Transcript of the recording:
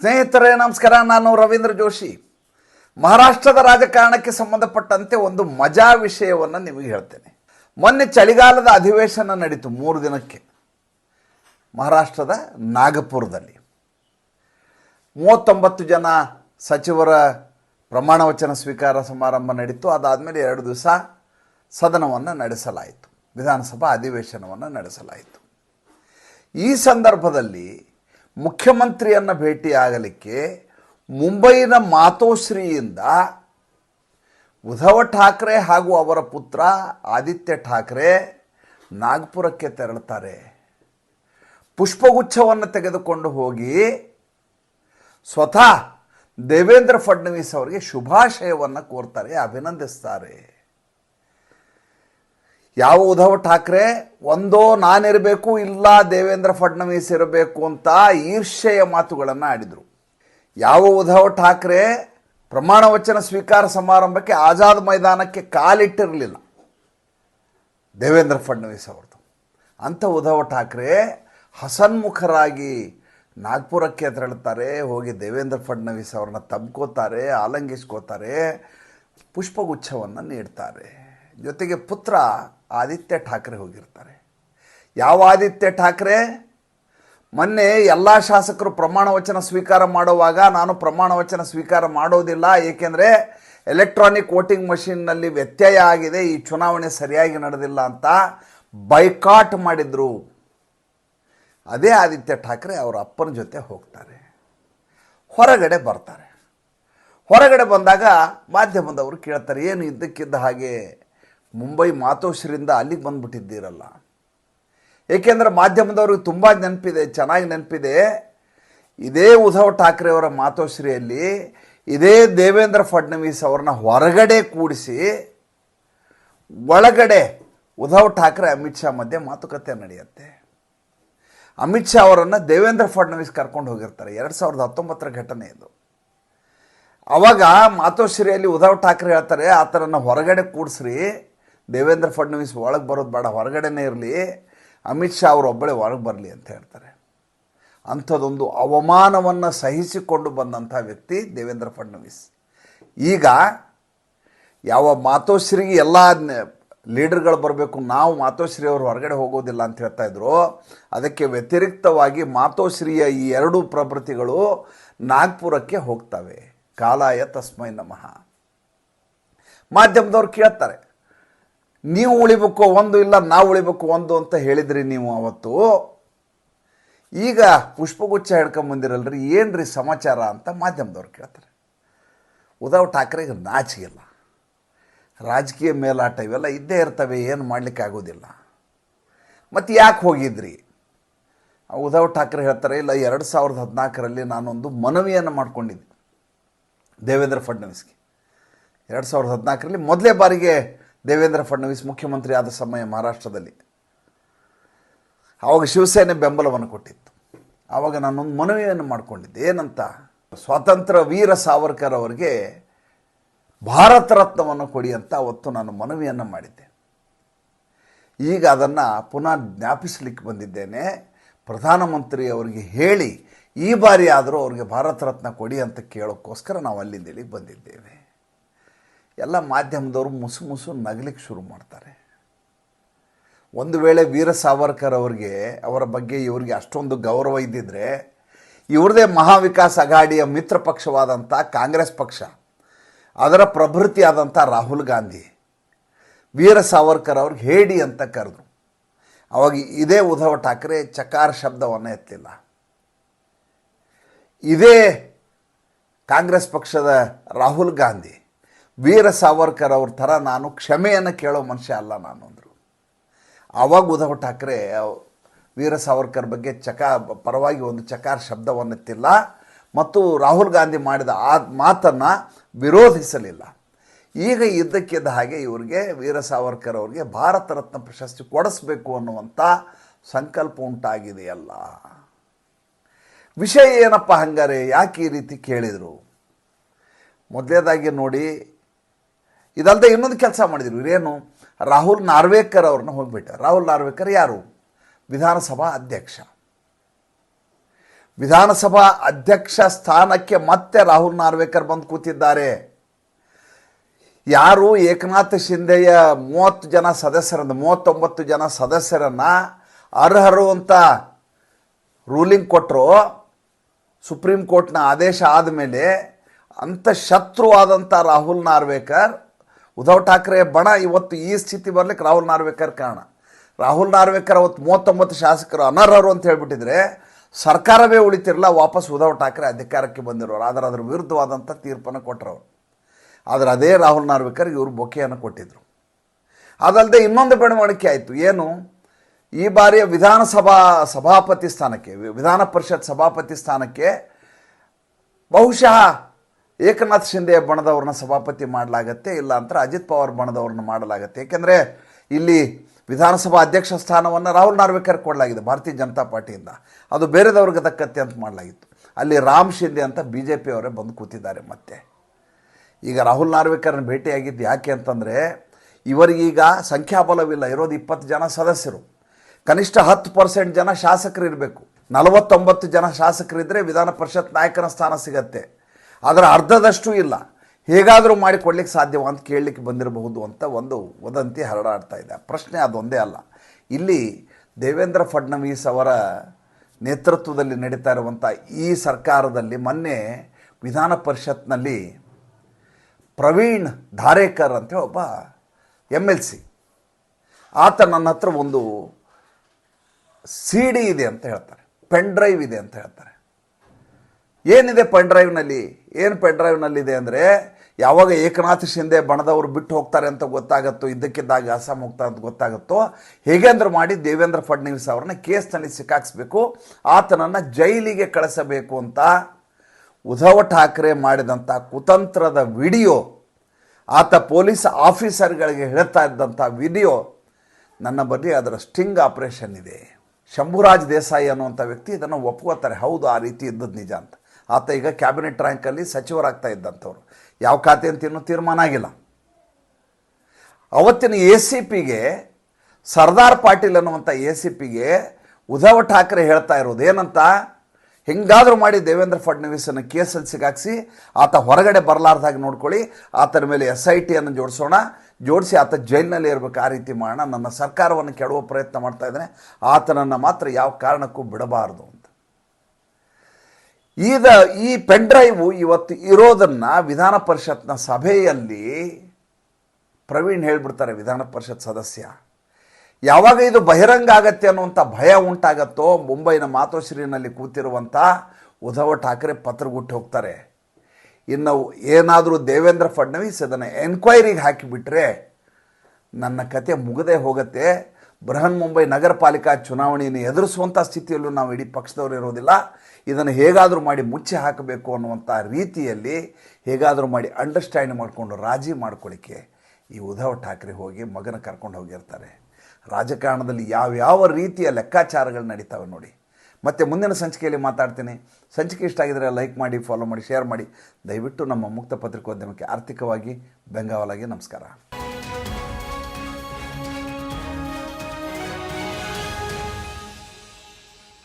ಸ್ನೇಹಿತರೇ, ನಮಸ್ಕಾರ. ನಾನು ರವೀಂದ್ರ ಜೋಶಿ. ಮಹಾರಾಷ್ಟ್ರದ ರಾಜಕಾರಣಕ್ಕೆ ಸಂಬಂಧಪಟ್ಟಂತೆ ಒಂದು ಮಜಾ ವಿಷಯವನ್ನು ನಿಮಗೆ ಹೇಳ್ತೇನೆ. ಮೊನ್ನೆ ಚಳಿಗಾಲದ ಅಧಿವೇಶನ ನಡೀತು ಮೂರು ದಿನಕ್ಕೆ. ಮಹಾರಾಷ್ಟ್ರದ ನಾಗಪುರದಲ್ಲಿ. ಮೂವತ್ತೊಂಬತ್ತು ಜನ ಸಚಿವರ ಪ್ರಮಾಣ ವಚನ ಸ್ವೀಕಾರ ಸಮಾರಂಭ ನಡೀತು. ಅದಾದಮೇಲೆ ಎರಡು ದಿವಸ ಸದನವನ್ನು ನಡೆಸಲಾಯಿತು. ವಿಧಾನಸಭಾ ಅಧಿವೇಶನವನ್ನು ನಡೆಸಲಾಯಿತು. ಈ ಸಂದರ್ಭದಲ್ಲಿ ಮುಖ್ಯಮಂತ್ರಿಯನ್ನು ಭೇಟಿಯಾಗಲಿಕ್ಕೆ ಮುಂಬೈನ ಮಾತೋಶ್ರೀಯಿಂದ ಉದ್ಧವ ಠಾಕ್ರೆ ಹಾಗೂ ಅವರ ಪುತ್ರ ಆದಿತ್ಯ ಠಾಕ್ರೆ ನಾಗ್ಪುರಕ್ಕೆ ತೆರಳುತ್ತಾರೆ. ಪುಷ್ಪಗುಚ್ಛವನ್ನು ತೆಗೆದುಕೊಂಡು ಹೋಗಿ ಸ್ವತಃ ದೇವೇಂದ್ರ ಫಡ್ನವೀಸ್ ಅವರಿಗೆ ಶುಭಾಶಯವನ್ನು ಕೋರ್ತಾರೆ, ಅಭಿನಂದಿಸ್ತಾರೆ. ಯಾವ ಉದ್ಧವ್ ಠಾಕ್ರೆ, ಒಂದೋ ನಾನಿರಬೇಕು, ಇಲ್ಲ ದೇವೇಂದ್ರ ಫಡ್ನವೀಸ್ ಇರಬೇಕು ಅಂತ ಈರ್ಷೆಯ ಮಾತುಗಳನ್ನು ಆಡಿದರು. ಯಾವ ಉದ್ಧವ್ ಠಾಕ್ರೆ, ಪ್ರಮಾಣ ವಚನ ಸ್ವೀಕಾರ ಸಮಾರಂಭಕ್ಕೆ ಆಜಾದ್ ಮೈದಾನಕ್ಕೆ ಕಾಲಿಟ್ಟಿರಲಿಲ್ಲ. ದೇವೇಂದ್ರ ಫಡ್ನವೀಸ್ ಅವ್ರದ್ದು. ಅಂಥ ಉದ್ಧವ್ ಠಾಕ್ರೆ ಹಸನ್ಮುಖರಾಗಿ ನಾಗ್ಪುರಕ್ಕೆ ತೆರಳುತ್ತಾರೆ ಹೋಗಿ ದೇವೇಂದ್ರ ಫಡ್ನವೀಸ್ ಅವ್ರನ್ನ ತಬ್ಕೋತಾರೆ, ಆಲಂಗಿಸ್ಕೋತಾರೆ, ಪುಷ್ಪಗುಚ್ಛವನ್ನು ನೀಡ್ತಾರೆ. ಜೊತೆಗೆ ಪುತ್ರ ಆದಿತ್ಯ ಠಾಕ್ರೆ ಹೋಗಿರ್ತಾರೆ. ಯಾವ ಆದಿತ್ಯ ಠಾಕ್ರೆ? ಮೊನ್ನೆ ಎಲ್ಲ ಶಾಸಕರು ಪ್ರಮಾಣ ವಚನ ಸ್ವೀಕಾರ ಮಾಡುವಾಗ ನಾನು ಪ್ರಮಾಣ ವಚನ ಸ್ವೀಕಾರ ಮಾಡೋದಿಲ್ಲ, ಏಕೆಂದರೆ ಎಲೆಕ್ಟ್ರಾನಿಕ್ ವೋಟಿಂಗ್ ಮಷಿನ್ನಲ್ಲಿ ವ್ಯತ್ಯಯ ಆಗಿದೆ, ಈ ಚುನಾವಣೆ ಸರಿಯಾಗಿ ನಡೆದಿಲ್ಲ ಅಂತ ಬೈಕಾಟ್ ಮಾಡಿದರು. ಅದೇ ಆದಿತ್ಯ ಠಾಕ್ರೆ ಅವರ ಅಪ್ಪನ ಜೊತೆ ಹೋಗ್ತಾರೆ. ಹೊರಗಡೆ ಬರ್ತಾರೆ. ಹೊರಗಡೆ ಬಂದಾಗ ಮಾಧ್ಯಮದವರು ಕೇಳ್ತಾರೆ, ಏನು ಇದ್ದಕ್ಕಿದ್ದ ಹಾಗೆ? ಮುಂಬೈ ಮಾತೋಶ್ರಿಂದ ಅಲ್ಲಿಗೆ ಬಂದುಬಿಟ್ಟಿದ್ದೀರಲ್ಲ. ಏಕೆಂದರೆ ಮಾಧ್ಯಮದವ್ರಿಗೆ ತುಂಬ ನೆನಪಿದೆ, ಚೆನ್ನಾಗಿ ನೆನಪಿದೆ. ಇದೇ ಉದ್ಧವ್ ಠಾಕ್ರೆ ಅವರ ಮಾತೋಶ್ರೀಯಲ್ಲಿ ಇದೇ ದೇವೇಂದ್ರ ಫಡ್ನವೀಸ್ ಅವ್ರನ್ನ ಹೊರಗಡೆ ಕೂಡಿಸಿ ಒಳಗಡೆ ಉದ್ಧವ್ ಠಾಕ್ರೆ, ಅಮಿತ್ ಶಾ ಮಧ್ಯೆ ಮಾತುಕತೆ ನಡೆಯುತ್ತೆ. ಅಮಿತ್ ಶಾ ಅವರನ್ನು ದೇವೇಂದ್ರ ಫಡ್ನವೀಸ್ ಕರ್ಕೊಂಡು ಹೋಗಿರ್ತಾರೆ. ಎರಡು ಸಾವಿರದ ಹತ್ತೊಂಬತ್ತರ ಘಟನೆ ಇದು. ಅವಾಗ ಮಾತೋಶ್ರೀಯಲ್ಲಿ ಉದ್ಧವ್ ಠಾಕ್ರೆ ಹೇಳ್ತಾರೆ, ಆ ಥರನ ಹೊರಗಡೆ ಕೂಡಿಸ್ರಿ. ದೇವೇಂದ್ರ ಫಡ್ನವೀಸ್ ಒಳಗೆ ಬರೋದು ಬೇಡ, ಹೊರಗಡೆನೇ ಇರಲಿ. ಅಮಿತ್ ಶಾ ಅವರು ಒಬ್ಬಳೇ ಹೊರಗೆ ಬರಲಿ ಅಂತ ಹೇಳ್ತಾರೆ. ಅಂಥದ್ದೊಂದು ಅವಮಾನವನ್ನು ಸಹಿಸಿಕೊಂಡು ಬಂದಂಥ ವ್ಯಕ್ತಿ ದೇವೇಂದ್ರ ಫಡ್ನವೀಸ್. ಈಗ ಯಾವ ಮಾತೋಶ್ರೀಗೆ ಎಲ್ಲ ಲೀಡರ್ಗಳು ಬರಬೇಕು, ನಾವು ಮಾತೋಶ್ರೀ ಅವರು ಹೊರಗಡೆ ಹೋಗೋದಿಲ್ಲ ಅಂತ ಹೇಳ್ತಾ ಇದ್ರು. ಅದಕ್ಕೆ ವ್ಯತಿರಿಕ್ತವಾಗಿ ಮಾತೋಶ್ರೀಯ ಈ ಎರಡೂ ಪ್ರಭೃತಿಗಳು ನಾಗ್ಪುರಕ್ಕೆ ಹೋಗ್ತವೆ. ಕಾಲಾಯ ತಸ್ಮೈ ನಮಃ. ಮಾಧ್ಯಮದವ್ರು ಕೇಳ್ತಾರೆ ನೀವು ಉಳಿಬೇಕು ಒಂದು ಇಲ್ಲ ನಾವು ಉಳಿಬೇಕು ಒಂದು ಅಂತ ಹೇಳಿದ್ರಿ ನೀವು ಅವತ್ತು. ಈಗ ಪುಷ್ಪಗುಚ್ಛ ಹಿಡ್ಕೊಂಬಂದಿರಲ್ರಿ ಏನ್ರಿ ಸಮಾಚಾರ ಅಂತ ಮಾಧ್ಯಮದವ್ರು ಕೇಳ್ತಾರೆ. ಉದ್ಧವ್ ಠಾಕ್ರೆಗೆ ನಾಚಿಗಿಲ್ಲ ರಾಜಕೀಯ ಮೇಲಾಟ ಇವೆಲ್ಲ ಇದ್ದೇ ಇರ್ತವೆ, ಏನು ಮಾಡಲಿಕ್ಕೆ ಆಗೋದಿಲ್ಲ. ಮತ್ತು ಯಾಕೆ ಹೋಗಿದ್ರಿ? ಉದ್ಧವ್ ಠಾಕ್ರೆ ಹೇಳ್ತಾರೆ, ಇಲ್ಲ ಎರಡು ಸಾವಿರದ ಹದಿನಾಲ್ಕರಲ್ಲಿ ನಾನೊಂದು ಮನವಿಯನ್ನು ಮಾಡ್ಕೊಂಡಿದ್ದೆ ದೇವೇಂದ್ರ ಫಡ್ನವೀಸ್ಗೆ. ಎರಡು ಸಾವಿರದ ಹದಿನಾಲ್ಕರಲ್ಲಿ ಮೊದಲೇ ಬಾರಿಗೆ ದೇವೇಂದ್ರ ಫಡ್ನವೀಸ್ ಮುಖ್ಯಮಂತ್ರಿ ಆದ ಸಮಯ ಮಹಾರಾಷ್ಟ್ರದಲ್ಲಿ. ಆವಾಗ ಶಿವಸೇನೆ ಬೆಂಬಲವನ್ನು ಕೊಟ್ಟಿತ್ತು. ಆವಾಗ ನಾನೊಂದು ಮನವಿಯನ್ನು ಮಾಡಿಕೊಂಡಿದ್ದೆ. ಏನಂತ? ಸ್ವಾತಂತ್ರ್ಯ ವೀರ ಸಾವರ್ಕರ್ ಅವರಿಗೆ ಭಾರತ ರತ್ನವನ್ನು ಕೊಡಿ ಅಂತ ಅವತ್ತು ನಾನು ಮನವಿಯನ್ನು ಮಾಡಿದ್ದೆ. ಈಗ ಅದನ್ನು ಪುನಃ ಜ್ಞಾಪಿಸಲಿಕ್ಕೆ ಬಂದಿದ್ದೇನೆ. ಪ್ರಧಾನಮಂತ್ರಿ ಅವರಿಗೆ ಹೇಳಿ, ಈ ಬಾರಿ ಆದರೂ ಅವ್ರಿಗೆ ಭಾರತ ರತ್ನ ಕೊಡಿ ಅಂತ ಕೇಳೋಕ್ಕೋಸ್ಕರ ನಾವು ಅಲ್ಲಿಂದ ಇಲ್ಲಿಗೆ ಬಂದಿದ್ದೇವೆ. ಎಲ್ಲ ಮಾಧ್ಯಮದವರು ಮುಸು ಮುಸು ನಗಲಿಕ್ಕೆ ಶುರು ಮಾಡ್ತಾರೆ. ಒಂದು ವೇಳೆ ವೀರ ಸಾವರ್ಕರ್ ಅವರಿಗೆ, ಅವರ ಬಗ್ಗೆ ಇವರಿಗೆ ಅಷ್ಟೊಂದು ಗೌರವ ಇದ್ದಿದ್ರೆ, ಇವ್ರದೇ ಮಹಾವಿಕಾಸ್ ಅಘಾಡಿಯ ಮಿತ್ರ ಪಕ್ಷವಾದಂಥ ಕಾಂಗ್ರೆಸ್ ಪಕ್ಷ, ಅದರ ಪ್ರಭೃತಿಯಾದಂಥ ರಾಹುಲ್ ಗಾಂಧಿ, ವೀರ ಸಾವರ್ಕರ್ ಅವ್ರಿಗೆ ಹೇಡಿ ಅಂತ ಕರೆದ್ರು. ಅವಾಗ ಇದೇ ಉದ್ಧವ್ ಠಾಕ್ರೆ ಚಕಾರ ಶಬ್ದವನ್ನು ಎತ್ತಲಿಲ್ಲ ಇದೇ ಕಾಂಗ್ರೆಸ್ ಪಕ್ಷದ ರಾಹುಲ್ ಗಾಂಧಿ ವೀರ ಸಾವರ್ಕರ್ ಅವ್ರ ಥರ ನಾನು ಕ್ಷಮೆಯನ್ನು ಕೇಳೋ ಮನುಷ್ಯ ಅಲ್ಲ ನಾನು ಅಂದರು. ಆವಾಗ ಉದ್ಧವ್ ಠಾಕ್ರೆ ವೀರ ಸಾವರ್ಕರ್ ಬಗ್ಗೆ ಚಕ, ಪರವಾಗಿ ಒಂದು ಚಕಾರ ಶಬ್ದವನ್ನು ಎತ್ತಿಲ್ಲ ಮತ್ತು ರಾಹುಲ್ ಗಾಂಧಿ ಮಾಡಿದ ಆ ಮಾತನ್ನು ವಿರೋಧಿಸಲಿಲ್ಲ. ಈಗ ಇದ್ದಕ್ಕಿದ್ದ ಹಾಗೆ ಇವರಿಗೆ, ವೀರ ಸಾವರ್ಕರ್ ಅವರಿಗೆ ಭಾರತ ರತ್ನ ಪ್ರಶಸ್ತಿ ಕೊಡಿಸ್ಬೇಕು ಅನ್ನುವಂಥ ಸಂಕಲ್ಪ ಉಂಟಾಗಿದೆಯಲ್ಲ. ವಿಷಯ ಏನಪ್ಪ ಹಂಗಾರೆ, ಯಾಕೆ ಈ ರೀತಿ ಕೇಳಿದರು? ಮೊದಲೇದಾಗಿ ನೋಡಿ ಇದಲ್ಲದೆ ಇನ್ನೊಂದು ಕೆಲಸ ಮಾಡಿದರು. ಇವರೇನು? ರಾಹುಲ್ ನಾರ್ವೇಕರ್ ಅವ್ರನ್ನ ಹೋಗ್ಬಿಟ್ಟ. ರಾಹುಲ್ ನಾರ್ವೇಕರ್ ಯಾರು? ವಿಧಾನಸಭಾ ಅಧ್ಯಕ್ಷ. ವಿಧಾನಸಭಾ ಅಧ್ಯಕ್ಷ ಸ್ಥಾನಕ್ಕೆ ಮತ್ತೆ ರಾಹುಲ್ ನಾರ್ವೇಕರ್ ಬಂದು ಕೂತಿದ್ದಾರೆ. ಯಾರು? ಏಕನಾಥ್ ಶಿಂದೆಯ ಮೂವತ್ತು ಜನ ಸದಸ್ಯರನ್ನ, ಮೂವತ್ತೊಂಬತ್ತು ಜನ ಸದಸ್ಯರನ್ನ ಅರ್ಹರು ಅಂತ ರೂಲಿಂಗ್ ಕೊಟ್ಟರು ಸುಪ್ರೀಂ ಕೋರ್ಟ್ನ ಆದೇಶ ಆದಮೇಲೆ ಅಂಥ ಶತ್ರುವಾದಂಥ ರಾಹುಲ್ ನಾರ್ವೇಕರ್ ಉದ್ಧವ್ ಠಾಕ್ರೆ ಬಣ ಇವತ್ತು ಈ ಸ್ಥಿತಿ ಬರ್ಲಿಕ್ಕೆ ರಾಹುಲ್ ನಾರ್ವೇಕರ್ ಕಾರಣ. ರಾಹುಲ್ ನಾರ್ವೇಕರ್ ಅವತ್ತು ಮೂವತ್ತೊಂಬತ್ತು ಶಾಸಕರು ಅನರ್ಹರು ಅಂತ ಹೇಳಿಬಿಟ್ಟಿದ್ರೆ ಸರ್ಕಾರವೇ ಉಳಿತಿರಲ್ಲ ವಾಪಸ್ ಉದ್ಧವ್ ಠಾಕ್ರೆ ಅಧಿಕಾರಕ್ಕೆ ಬಂದಿರೋರು. ಆದರೆ ಅದರ ವಿರುದ್ಧವಾದಂಥ ತೀರ್ಪನ್ನು ಕೊಟ್ಟರು ಆದರೆ ಅದೇ ರಾಹುಲ್ ನಾರ್ವೇಕರ್ ಇವರು ಬೊಕೆಯನ್ನು ಕೊಟ್ಟಿದ್ದರು ಅದಲ್ಲದೆ ಇನ್ನೊಂದು ಬೆಳವಣಿಗೆ ಆಯಿತು. ಏನು? ಈ ಬಾರಿಯ ವಿಧಾನಸಭಾ ಸಭಾಪತಿ ಸ್ಥಾನಕ್ಕೆ, ವಿಧಾನ ಪರಿಷತ್ ಸಭಾಪತಿ ಸ್ಥಾನಕ್ಕೆ ಬಹುಶಃ ಏಕನಾಥ್ ಶಿಂದೆ ಬಣದವ್ರನ್ನ ಸಭಾಪತಿ ಮಾಡಲಾಗತ್ತೆ, ಇಲ್ಲ ಅಂತ ಅಜಿತ್ ಪವಾರ್ ಬಣದವ್ರನ್ನ ಮಾಡಲಾಗತ್ತೆ. ಏಕೆಂದರೆ ಇಲ್ಲಿ ವಿಧಾನಸಭಾ ಅಧ್ಯಕ್ಷ ಸ್ಥಾನವನ್ನು ರಾಹುಲ್ ನಾರ್ವೇಕರ್ ಕೊಡಲಾಗಿದೆ, ಭಾರತೀಯ ಜನತಾ ಪಾರ್ಟಿಯಿಂದ. ಅದು ಬೇರೆದವ್ರಿಗೆ ತಕ್ಕತ್ತೆ ಅಂತ ಮಾಡಲಾಗಿತ್ತು. ಅಲ್ಲಿ ರಾಮ್ ಶಿಂದೆ ಅಂತ ಬಿ ಜೆ ಪಿಯವರೇ ಬಂದು ಕೂತಿದ್ದಾರೆ ಮತ್ತೆ. ಈಗ ರಾಹುಲ್ ನಾರ್ವೇಕರ್ನ ಭೇಟಿಯಾಗಿದ್ದು ಯಾಕೆ ಅಂತಂದರೆ, ಇವರಿಗೀಗ ಸಂಖ್ಯಾಬಲವಿಲ್ಲ, ಇರೋದು ಇಪ್ಪತ್ತು ಜನ ಸದಸ್ಯರು. ಕನಿಷ್ಠ ಹತ್ತು ಪರ್ಸೆಂಟ್ ಜನ ಶಾಸಕರು ಇರಬೇಕು ನಲವತ್ತೊಂಬತ್ತು ಜನ ಶಾಸಕರಿದ್ದರೆ ವಿಧಾನ ಪರಿಷತ್ ನಾಯಕನ ಸ್ಥಾನ ಸಿಗತ್ತೆ. ಅದರ ಅರ್ಧದಷ್ಟು ಇಲ್ಲ. ಹೇಗಾದರೂ ಮಾಡಿಕೊಡ್ಲಿಕ್ಕೆ ಸಾಧ್ಯವ ಅಂತ ಕೇಳಲಿಕ್ಕೆ ಬಂದಿರಬಹುದು ಅಂತ ಒಂದು ವದಂತಿ ಹರಡಾಡ್ತಾ ಇದೆ. ಪ್ರಶ್ನೆ ಅದೊಂದೇ ಅಲ್ಲ. ಇಲ್ಲಿ ದೇವೇಂದ್ರ ಫಡ್ನವೀಸ್ ಅವರ ನೇತೃತ್ವದಲ್ಲಿ ನಡೀತಾ ಇರುವಂಥ ಈ ಸರ್ಕಾರದಲ್ಲಿ ಮೊನ್ನೆ ವಿಧಾನ ಪರಿಷತ್ನಲ್ಲಿ ಪ್ರವೀಣ್ ಧಾರೇಕರ್ ಅಂತ ಒಬ್ಬ ಎಂ ಎಲ್ ಸಿ. ಆತ ನನ್ನ ಹತ್ರ ಒಂದು ಸಿ ಡಿ ಇದೆ ಅಂತ ಹೇಳ್ತಾರೆ. ಪೆನ್ ಡ್ರೈವ್ ಇದೆ ಅಂತ ಹೇಳ್ತಾರೆ. ಏನಿದೆ ಪೆನ್ ಡ್ರೈವ್ನಲ್ಲಿ ಏನು ಪೆನ್ ಡ್ರೈವ್ನಲ್ಲಿದೆ ಅಂದರೆ, ಯಾವಾಗ ಏಕನಾಥ್ ಶಿಂದೆ ಬಣದವರು ಬಿಟ್ಟು ಹೋಗ್ತಾರೆ ಅಂತ ಗೊತ್ತಾಗುತ್ತೋ, ಇದ್ದಕ್ಕಿದ್ದಾಗ ಅಸ್ಸಾಂ ಹೋಗ್ತಾರೆ ಅಂತ ಗೊತ್ತಾಗುತ್ತೋ ಹೇಗೆಂದ್ರೆ ಮಾಡಿ ದೇವೇಂದ್ರ ಫಡ್ನವೀಸ್ ಅವ್ರನ್ನ ಕೇಸ್ನಲ್ಲಿ ಸಿಕ್ಕಾಕ್ಸ್ಬೇಕು, ಆತನನ್ನು ಜೈಲಿಗೆ ಕಳಿಸಬೇಕು ಅಂತ ಉದ್ಧವ್ ಠಾಕ್ರೆ ಮಾಡಿದಂಥ ಕುತಂತ್ರದ ವಿಡಿಯೋ, ಆತ ಪೊಲೀಸ್ ಆಫೀಸರ್ಗಳಿಗೆ ಹೇಳ್ತಾ ಇದ್ದಂಥ ವಿಡಿಯೋ, ನನ್ನ ಬಳಿ ಅದರ ಸ್ಟಿಂಗ್ ಆಪರೇಷನ್ ಇದೆ. ಶಂಭುರಾಜ್ ದೇಸಾಯಿ ಅನ್ನುವಂಥ ವ್ಯಕ್ತಿ ಇದನ್ನು ಒಪ್ಕೋತಾರೆ. ಹೌದು, ಆ ರೀತಿ ಇದ್ದದ್ದು ನಿಜ ಅಂತ. ಆತ ಈಗ ಕ್ಯಾಬಿನೆಟ್ ರ್ಯಾಂಕಲ್ಲಿ ಸಚಿವರಾಗ್ತಾ ಇದ್ದಂಥವ್ರು. ಯಾವ ಖಾತೆ ಅಂತ ಇನ್ನೂ ತೀರ್ಮಾನ ಆಗಿಲ್ಲ. ಅವತ್ತಿನ ಎ ಸಿ ಪಿಗೆ, ಸರ್ದಾರ್ ಪಾಟೀಲ್ ಅನ್ನುವಂಥ ಎ ಸಿ ಪಿಗೆ ಉದ್ಧವ್ ಠಾಕ್ರೆ ಹೇಳ್ತಾ ಇರೋದು ಏನಂತ? ಹೆಂಗಾದರೂ ಮಾಡಿ ದೇವೇಂದ್ರ ಫಡ್ನವೀಸನ್ನು ಕೇಸಲ್ಲಿ ಸಿಗಾಕ್ಸಿ ಆತ ಹೊರಗಡೆ ಬರಲಾರ್ದಾಗಿ ನೋಡ್ಕೊಳ್ಳಿ, ಆತನ ಮೇಲೆ ಎಸ್ ಐ ಟಿಯನ್ನು ಜೋಡಿಸೋಣ, ಜೋಡಿಸಿ ಆತ ಜೈಲಿನಲ್ಲಿ ಇರಬೇಕು, ಆ ರೀತಿ ಮಾಡೋಣ. ನನ್ನ ಸರ್ಕಾರವನ್ನು ಕೆಡುವ ಪ್ರಯತ್ನ ಮಾಡ್ತಾ ಇದ್ದಾನೆ. ಆತನನ್ನು ಮಾತ್ರ ಯಾವ ಕಾರಣಕ್ಕೂ ಬಿಡಬಾರ್ದು ಈಗ ಈ ಪೆನ್ ಡ್ರೈವು ಇವತ್ತು ಇರೋದನ್ನು ವಿಧಾನ ಪರಿಷತ್ನ ಸಭೆಯಲ್ಲಿ ಪ್ರವೀಣ್ ಹೇಳ್ಬಿಡ್ತಾರೆ ವಿಧಾನ ಪರಿಷತ್ ಸದಸ್ಯ. ಯಾವಾಗ ಇದು ಬಹಿರಂಗ ಆಗತ್ತೆ ಅನ್ನುವಂಥ ಭಯ ಉಂಟಾಗತ್ತೋ ಮುಂಬೈನ ಮಾತೋಶ್ರೀನಲ್ಲಿ ಕೂತಿರುವಂಥ ಉದ್ಧವ್ ಠಾಕ್ರೆ ಪತ್ರಗುಟ್ಟು ಹೋಗ್ತಾರೆ. ಇನ್ನು ಏನಾದರೂ ದೇವೇಂದ್ರ ಫಡ್ನವೀಸ್ ಅದನ್ನು ಎನ್ಕ್ವೈರಿಗೆ ಹಾಕಿಬಿಟ್ರೆ ನನ್ನ ಕತೆ ಮುಗದೆ ಹೋಗುತ್ತೆ. ಬೃಹನ್ ಮುಂಬೈ ನಗರ ಪಾಲಿಕಾ ಚುನಾವಣೆಯನ್ನು ಎದುರಿಸುವಂಥ ಸ್ಥಿತಿಯಲ್ಲೂ ನಾವು ಇಡೀ ಪಕ್ಷದವರು ಇರೋದಿಲ್ಲ. ಇದನ್ನು ಹೇಗಾದರೂ ಮಾಡಿ ಮುಚ್ಚಿ ಹಾಕಬೇಕು ಅನ್ನುವಂಥ ರೀತಿಯಲ್ಲಿ ಹೇಗಾದರೂ ಮಾಡಿ ಅಂಡರ್ಸ್ಟ್ಯಾಂಡ್ ಮಾಡಿಕೊಂಡು ರಾಜಿ ಮಾಡ್ಕೊಳ್ಳಿಕ್ಕೆ ಈ ಉದ್ಧವ್ ಠಾಕ್ರೆ ಹೋಗಿ ಮಗನ ಕರ್ಕೊಂಡು ಹೋಗಿರ್ತಾರೆ. ರಾಜಕಾರಣದಲ್ಲಿ ಯಾವ್ಯಾವ ರೀತಿಯ ಲೆಕ್ಕಾಚಾರಗಳು ನಡೀತಾವೆ ನೋಡಿ. ಮತ್ತೆ ಮುಂದಿನ ಸಂಚಿಕೆಯಲ್ಲಿ ಮಾತಾಡ್ತೀನಿ. ಸಂಚಿಕೆ ಇಷ್ಟ ಆಗಿದರೆ ಲೈಕ್ ಮಾಡಿ ಫಾಲೋ ಮಾಡಿ ಶೇರ್ ಮಾಡಿ. ದಯವಿಟ್ಟು ನಮ್ಮ ಮುಕ್ತ ಪತ್ರಿಕೋದ್ಯಮಕ್ಕೆ ಆರ್ಥಿಕವಾಗಿ ಬೆಂಗಾವಲಾಗಿ ನಮಸ್ಕಾರ.